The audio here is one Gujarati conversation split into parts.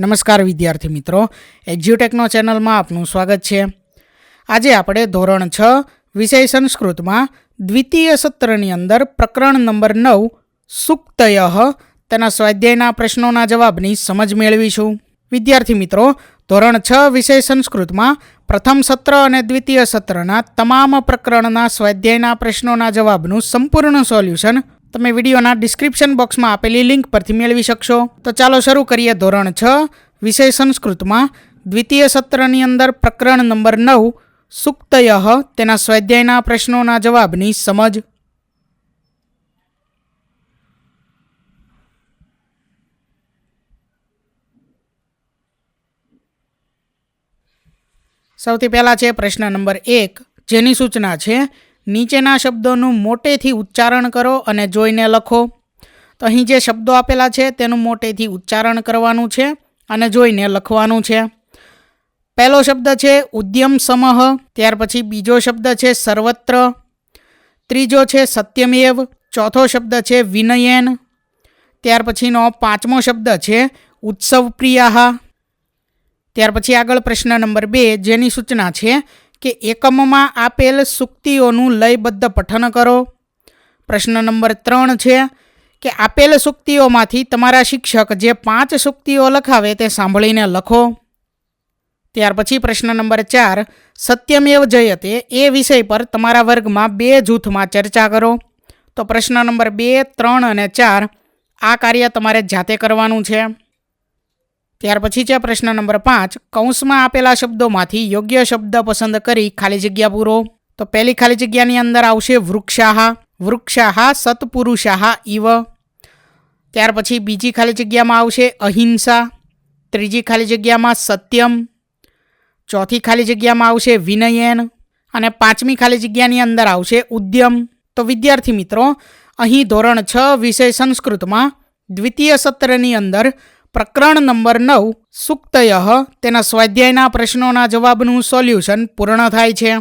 નમસ્કાર વિદ્યાર્થી મિત્રો, એક્ઝ્યુટેકનો ચેનલમાં આપનું સ્વાગત છે. આજે આપણે ધોરણ છ, વિષય સંસ્કૃતમાં દ્વિતીય સત્રની અંદર પ્રકરણ નંબર નવ, સુક્તય, તેના સ્વાધ્યાયના પ્રશ્નોના જવાબની સમજ મેળવીશું. વિદ્યાર્થી મિત્રો, ધોરણ છ, વિષય સંસ્કૃતમાં પ્રથમ સત્ર અને દ્વિતીય સત્રના તમામ પ્રકરણના સ્વાધ્યાયના પ્રશ્નોના જવાબનું સંપૂર્ણ સોલ્યુશન તમે વિડીયોના ડિસ્ક્રિપ્શન બોક્સમાં આપેલી લિંક પરથી મેળવી શકશો. તો ચાલો શરૂ કરીએ ધોરણ છ, વિષય સંસ્કૃતમાં. દ્વિતીય સત્રની અંદર પ્રકરણ નંબર નવ, સુક્તયઃ તેના સ્વાધ્યાયના પ્રશ્નોના જવાબની સમજ. સૌથી પહેલાં છે પ્રશ્ન નંબર એક, જેની સૂચના છે નીચેના શબ્દોનું મોટેથી ઉચ્ચારણ કરો અને જોઈને લખો. તો અહીં જે શબ્દો આપેલા છે, તેનું મોટેથી ઉચ્ચારણ કરવાનું છે અને જોઈને લખવાનું છે. પહેલો શબ્દ છે, ઉદ્યમ સમહ. ત્યાર પછી બીજો શબ્દ છે, સર્વત્ર. ત્રીજો છે, સત્યમેવ. ચોથો શબ્દ છે, વિનયન. ત્યાર પછીનો પાંચમો શબ્દ છે ઉત્સવ પ્રિયાહા ત્યાર પછી આગળ પ્રશ્ન નંબર બે, જેની સૂચના છે કે એકમમાં આપેલ સુક્તિઓનું લયબદ્ધ પઠન કરો. પ્રશ્ન નંબર ત્રણ છે કે આપેલ સુક્તિઓમાંથી તમારા શિક્ષક જે પાંચ સુક્તિઓ લખાવે તે સાંભળીને લખો. ત્યાર પછી પ્રશ્ન નંબર ચાર, સત્યમેવ જયતે એ વિષય પર તમારા વર્ગમાં બે જૂથમાં ચર્ચા કરો. તો પ્રશ્ન નંબર બે, ત્રણ અને ચાર, આ કાર્ય તમારે જાતે કરવાનું છે. ત્યાર પછી છે પ્રશ્ન નંબર પાંચ, કૌંસમાં આપેલા શબ્દોમાંથી યોગ્ય શબ્દ પસંદ કરી ખાલી જગ્યા પૂરો. તો પહેલી ખાલી જગ્યાની અંદર આવશે વૃક્ષાહા. વૃક્ષાહા સત્પુરુષાહા ઇવ ત્યાર પછી બીજી ખાલી જગ્યામાં આવશે અહિંસા. ત્રીજી ખાલી જગ્યામાં સત્યમ. ચોથી ખાલી જગ્યામાં આવશે વિનયન. અને પાંચમી ખાલી જગ્યાની અંદર આવશે ઉદ્યમ. તો વિદ્યાર્થી મિત્રો, અહીં ધોરણ છ વિષય સંસ્કૃતમાં દ્વિતીય સત્રની અંદર પ્રકરણ નંબર નવ, સુક્તય, તેના સ્વાધ્યાયના પ્રશ્નોના જવાબનું સોલ્યુશન પૂર્ણ થાય છે.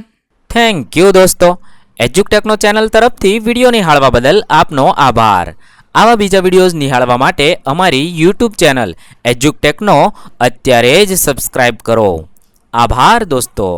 થેન્ક યુ દોસ્તો. એજ્યુકટેકનો ચેનલ તરફથી વીડિયો નિહાળવા બદલ આપનો આભાર. આવા બીજા વિડીયોઝ નિહાળવા માટે અમારી યુટ્યુબ ચેનલ એજ્યુકટેકનો અત્યારે જ સબસ્ક્રાઇબ કરો. આભાર, દોસ્તો.